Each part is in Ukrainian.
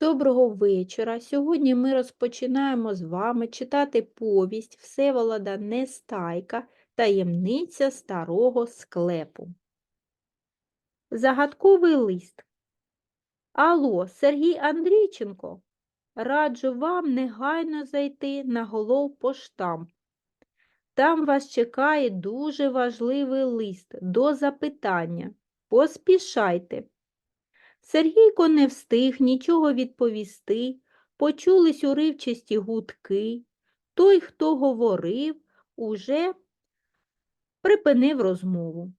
Доброго вечора. Сьогодні ми розпочинаємо з вами читати повість Всеволода Нестайка Таємниця старого склепу. Загадковий лист. Алло, Сергій Андрійченко, раджу вам негайно зайти на головпоштамп. Там вас чекає дуже важливий лист до запитання. Поспішайте. Сергійко не встиг нічого відповісти, почулись уривчасті гудки. Той, хто говорив, уже припинив розмову.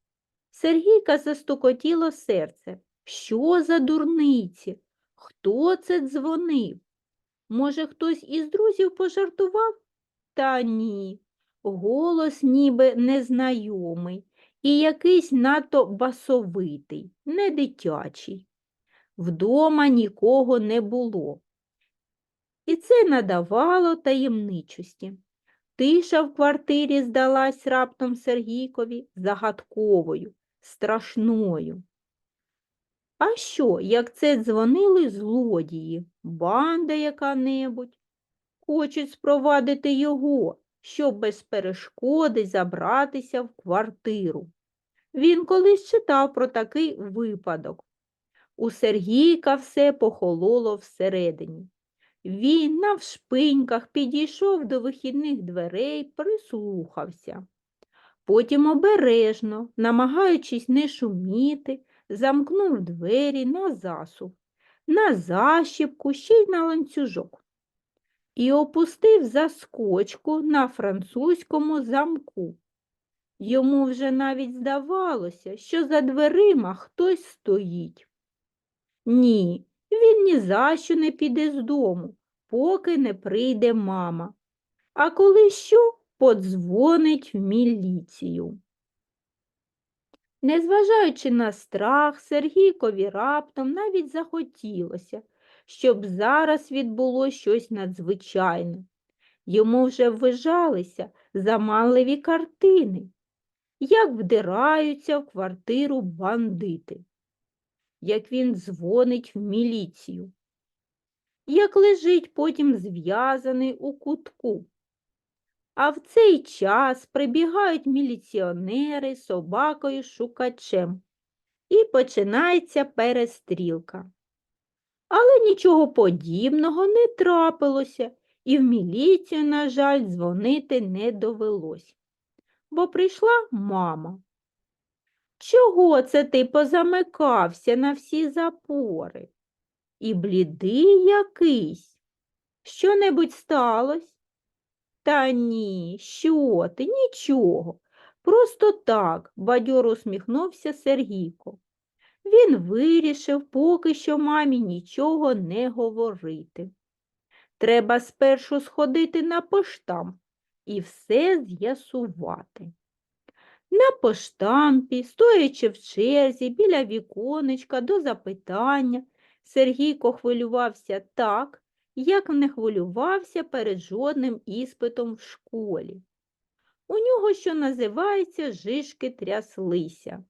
Сергійка застукотіло серце. Що за дурниці? Хто це дзвонив? Може, хтось із друзів пожартував? Та ні. Голос ніби незнайомий і якийсь надто басовитий, не дитячий. Вдома нікого не було. І це надавало таємничості. Тиша в квартирі здалась раптом Сергійкові загадковою, страшною. А що, як це дзвонили злодії, банда яка-небудь? Хочуть спровадити його, щоб без перешкоди забратися в квартиру. Він колись читав про такий випадок. У Сергійка все похололо всередині. Він навшпиньках підійшов до вихідних дверей, прислухався. Потім обережно, намагаючись не шуміти, замкнув двері на засув, на защіпку, ще й на ланцюжок і опустив заскочку на французькому замку. Йому вже навіть здавалося, що за дверима хтось стоїть. Ні, він ні за що не піде з дому, поки не прийде мама. А коли що, подзвонить в міліцію. Незважаючи на страх, Сергійкові раптом навіть захотілося, щоб зараз відбуло щось надзвичайне. Йому вже ввижалися заманливі картини, як вдираються в квартиру бандити як він дзвонить в міліцію, як лежить потім зв'язаний у кутку. А в цей час прибігають міліціонери собакою шукачем, і починається перестрілка. Але нічого подібного не трапилося, і в міліцію, на жаль, дзвонити не довелось, бо прийшла мама. Чого це ти позамикався на всі запори? І блідий якийсь. Що небудь сталося? Та ні, що ти, нічого. Просто так, бадьоро усміхнувся Сергійко. Він вирішив поки що мамі нічого не говорити. Треба спершу сходити на поштам і все з'ясувати. На поштампі, стоячи в черзі біля віконечка до запитання, Сергійко хвилювався так, як не хвилювався перед жодним іспитом в школі. У нього, що називається, жишки тряслися.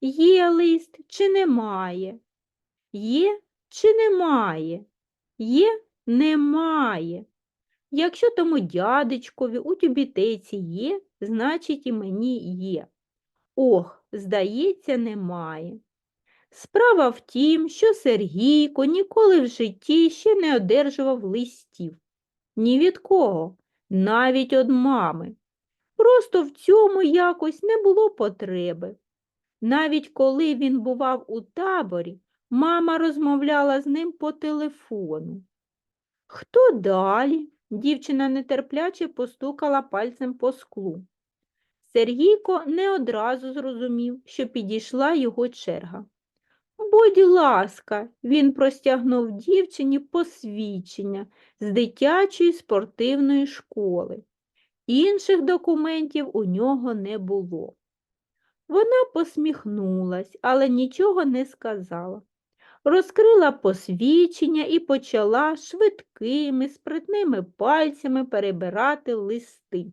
Є лист чи немає? Є чи немає? Є, немає. Якщо тому дядечкові у тюбітеці є, значить і мені є. Ох, здається, немає. Справа в тім, що Сергійко ніколи в житті ще не одержував листів. Ні від кого, навіть від мами. Просто в цьому якось не було потреби. Навіть коли він бував у таборі, мама розмовляла з ним по телефону. Хто далі? Дівчина нетерпляче постукала пальцем по склу. Сергійко не одразу зрозумів, що підійшла його черга. Будь ласка, він простягнув дівчині посвідчення з дитячої спортивної школи. Інших документів у нього не було. Вона посміхнулась, але нічого не сказала розкрила посвідчення і почала швидкими, спритними пальцями перебирати листи.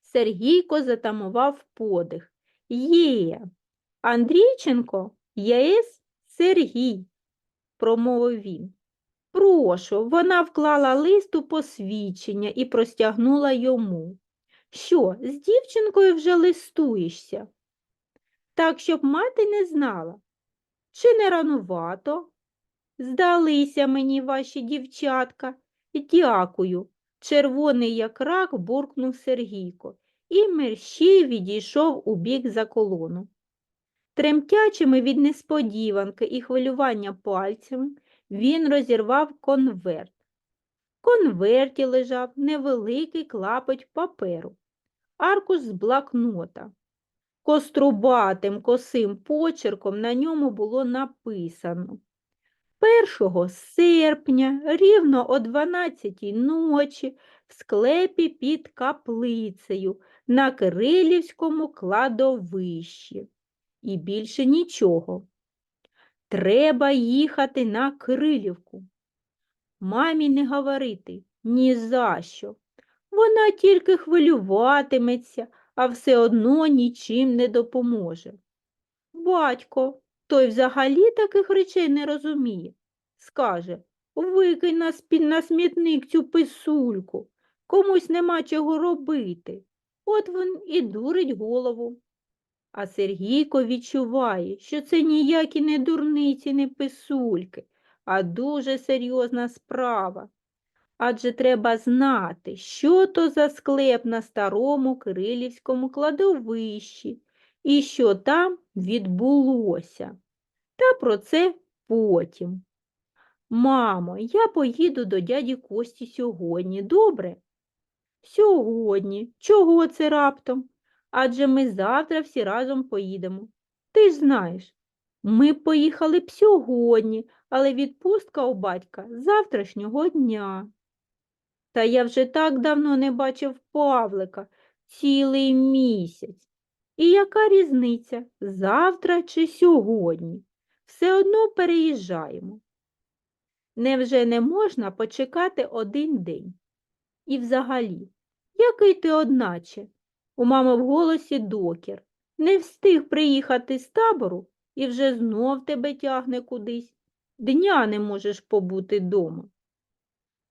Сергійко затамував подих. Є, Андрійченко, єс Сергій. промовив він. Прошу, вона вклала лист у посвідчення і простягнула йому. Що, з дівчинкою вже листуєшся? Так, щоб мати не знала. Чи не ранувато? Здалися мені ваші дівчатка. Дякую. Червоний як рак буркнув Сергійко і мерщій відійшов у бік за колону. Тремтячими від несподіванки і хвилювання пальцями він розірвав конверт. В конверті лежав невеликий клапоть паперу, аркуш з блокнота. Кострубатим косим почерком на ньому було написано 1 серпня рівно о 12 ночі в склепі під каплицею на Кирилівському кладовищі. І більше нічого. Треба їхати на Кирилівку. Мамі не говорити ні за що. Вона тільки хвилюватиметься, а все одно нічим не допоможе. Батько, той взагалі таких речей не розуміє. Скаже, викинь на, на смітник цю писульку, комусь нема чого робити. От він і дурить голову. А Сергійко відчуває, що це ніякі не дурниці, не писульки, а дуже серйозна справа. Адже треба знати, що то за склеп на старому Кирилівському кладовищі і що там відбулося. Та про це потім. Мамо, я поїду до дяді Кості сьогодні, добре? Сьогодні. Чого це раптом? Адже ми завтра всі разом поїдемо. Ти ж знаєш, ми поїхали б сьогодні, але відпустка у батька завтрашнього дня. Та я вже так давно не бачив Павлика, цілий місяць. І яка різниця, завтра чи сьогодні? Все одно переїжджаємо. Невже не можна почекати один день? І взагалі, який ти одначе? У мами в голосі докір. Не встиг приїхати з табору і вже знов тебе тягне кудись. Дня не можеш побути дома.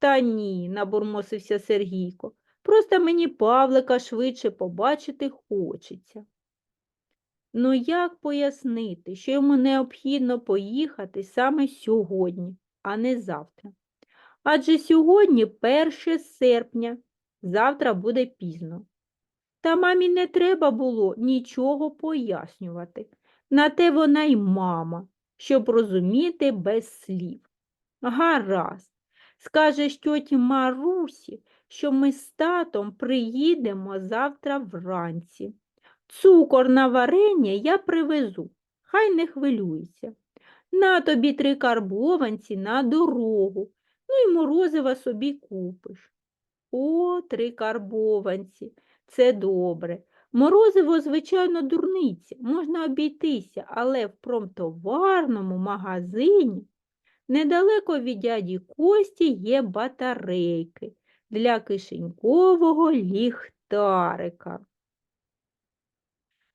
Та ні, набурмосився Сергійко. Просто мені Павлика швидше побачити хочеться. Ну як пояснити, що йому необхідно поїхати саме сьогодні, а не завтра? Адже сьогодні 1 серпня, завтра буде пізно. Та мамі не треба було нічого пояснювати. На те вона й мама, щоб розуміти без слів. Гаразд, скажеш тьоті Марусі, що ми з татом приїдемо завтра вранці. Цукор на варення я привезу, хай не хвилюється. На тобі три карбованці на дорогу, ну й морозива собі купиш. О, три карбованці, це добре. Морозиво, звичайно, дурниця, можна обійтися, але в промтоварному магазині недалеко від дяді Кості є батарейки для кишенькового ліхтарика.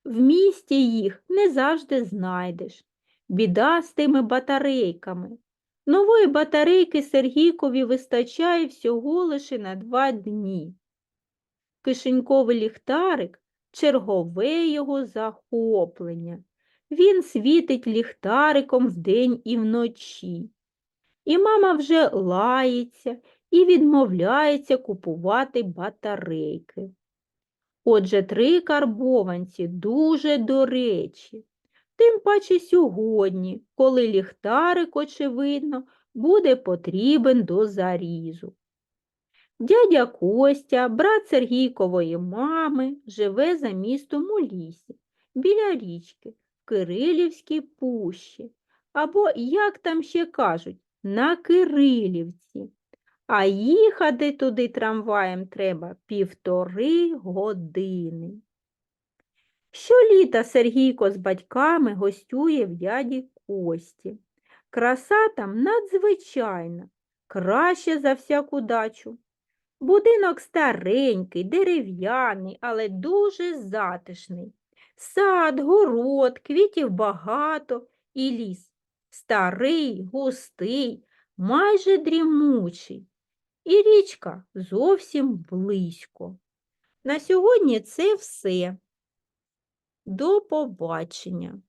В місті їх не завжди знайдеш. Біда з тими батарейками. Нової батарейки Сергійкові вистачає всього лише на два дні. Кишеньковий ліхтарик чергове його захоплення. Він світить ліхтариком вдень і вночі. І мама вже лається і відмовляється купувати батарейки. Отже, три карбованці дуже до речі. Тим паче сьогодні, коли ліхтарик, очевидно, буде потрібен до зарізу. Дядя Костя, брат Сергійкової мами, живе за містом у лісі, біля річки, в Кирилівській пущі, або, як там ще кажуть, на Кирилівці. А їхати туди трамваєм треба півтори години. Щоліта Сергійко з батьками гостює в дяді Кості. Краса там надзвичайна, краще за всяку дачу. Будинок старенький, дерев'яний, але дуже затишний. Сад, город, квітів багато і ліс. Старий, густий, майже дрімучий. І річка зовсім близько. На сьогодні це все. До побачення.